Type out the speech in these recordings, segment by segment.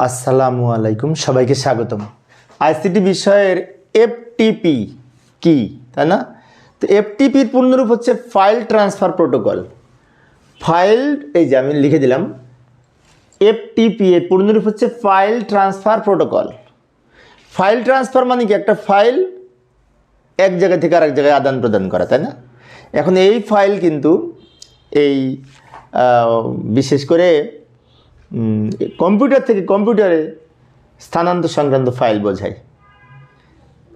আসসালামু আলাইকুম, সবাইকে স্বাগতম। আইসিটি বিষয়ের এফটিপি কি, তাই না? তো এফটিপির পূর্ণরূপ হচ্ছে ফাইল ট্রান্সফার প্রোটোকল। ফাইল, এই যে আমি লিখে দিলাম এফটিপি এর পূর্ণরূপ হচ্ছে file transfer protocol. File transfer মানে কি? একটা ফাইল এক জায়গা থেকে আরেক জায়গায় আদান প্রদান করা, তাই না? এখন এই ফাইল কিন্তু এই বিশেষ করে কম্পিউটার থেকে কম্পিউটারে স্থানান্তর সংক্রান্ত ফাইল বোঝায়।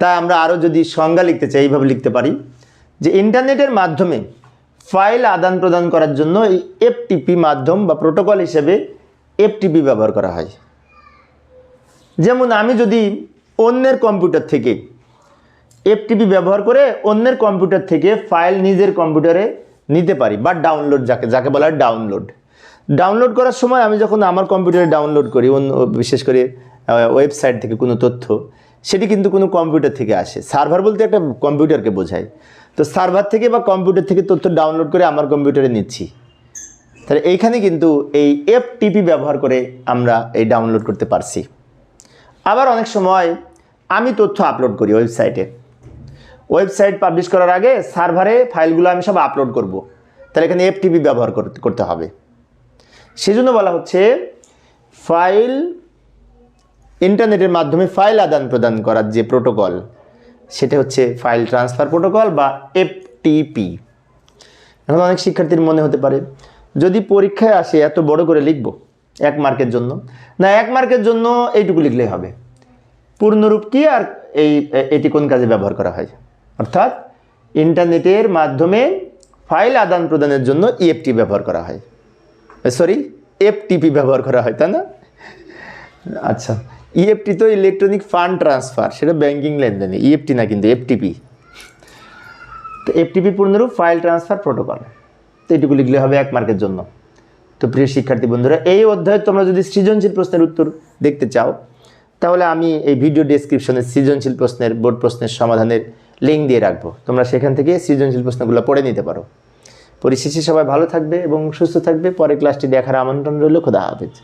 তা আমরা আরও যদি সংজ্ঞা লিখতে চাই, এইভাবে লিখতে পারি যে ইন্টারনেটের মাধ্যমে ফাইল আদান প্রদান করার জন্য এই এফটিপি মাধ্যম বা প্রোটোকল হিসেবে এফটিপি ব্যবহার করা হয়। যেমন আমি যদি অন্যের কম্পিউটার থেকে এফটিপি ব্যবহার করে অন্যের কম্পিউটার থেকে ফাইল নিজের কম্পিউটারে নিতে পারি বা ডাউনলোড, যাকে যাকে বলা হয় ডাউনলোড। ডাউনলোড করার সময় আমি যখন আমার কম্পিউটারে ডাউনলোড করি, অন্য বিশেষ করে ওয়েবসাইট থেকে কোনো তথ্য, সেটি কিন্তু কোনো কম্পিউটার থেকে আসে। সার্ভার বলতে একটা কম্পিউটারকে বোঝায়। তো সার্ভার থেকে বা কম্পিউটার থেকে তথ্য ডাউনলোড করে আমার কম্পিউটারে নিচ্ছি। তাহলে এইখানে কিন্তু এই এফ টিপি ব্যবহার করে আমরা এই ডাউনলোড করতে পারছি। আবার অনেক সময় আমি তথ্য আপলোড করি ওয়েবসাইটে ওয়েবসাইট পাবলিশ করার আগে সার্ভারে ফাইলগুলো আমি সব আপলোড করব। তাহলে এখানে এফটিপি ব্যবহার করতে করতে হবে। সেজন্য বলা হচ্ছে ফাইল ইন্টারনেটের মাধ্যমে ফাইল আদান প্রদান করার যে প্রোটোকল, সেটা হচ্ছে ফাইল ট্রান্সফার প্রোটোকল বা এফটিপি। এখন অনেক শিক্ষার্থীর মনে হতে পারে, যদি পরীক্ষায় আসে এত বড় করে লিখব এক মার্কের জন্য, না এক মার্কের জন্য এইটুকু লিখলেই হবে। পূর্ণরূপ কি আর এই, এটি কোন কাজে ব্যবহার করা হয়? অর্থাৎ ইন্টারনেটের মাধ্যমে ফাইল আদান প্রদানের জন্য ইএফটি ব্যবহার করা হয়। সরি এফটিপি ব্যবহার করা হয়, তাই না? আচ্ছা ইএফটি তো ইলেকট্রনিক ফান্ড ট্রান্সফার সেটা ব্যাঙ্কিং লেনদেনে ইএফটি না কিন্তু এফটিপি তো এফটিপি পূর্ণরূপ ফাইল ট্রান্সফার প্রোটোকল তো এইটুকু লিখলে হবে এক মার্কের জন্য। তো প্রিয় শিক্ষার্থী বন্ধুরা, এই অধ্যায়ে তোমরা যদি সৃজনশীল প্রশ্নের উত্তর দেখতে চাও, তাহলে আমি এই ভিডিও ডেসক্রিপশনে সৃজনশীল প্রশ্নের বোর্ড প্রশ্নের সমাধানের লিঙ্ক দিয়ে রাখব। তোমরা সেখান থেকে সৃজনশীল প্রশ্নগুলো পড়ে নিতে পারো। পরিশেষে সবাই ভালো থাকবে এবং সুস্থ থাকবে। পরে ক্লাসটি দেখার আমন্ত্রণ রইল। খোদা হাফেজ।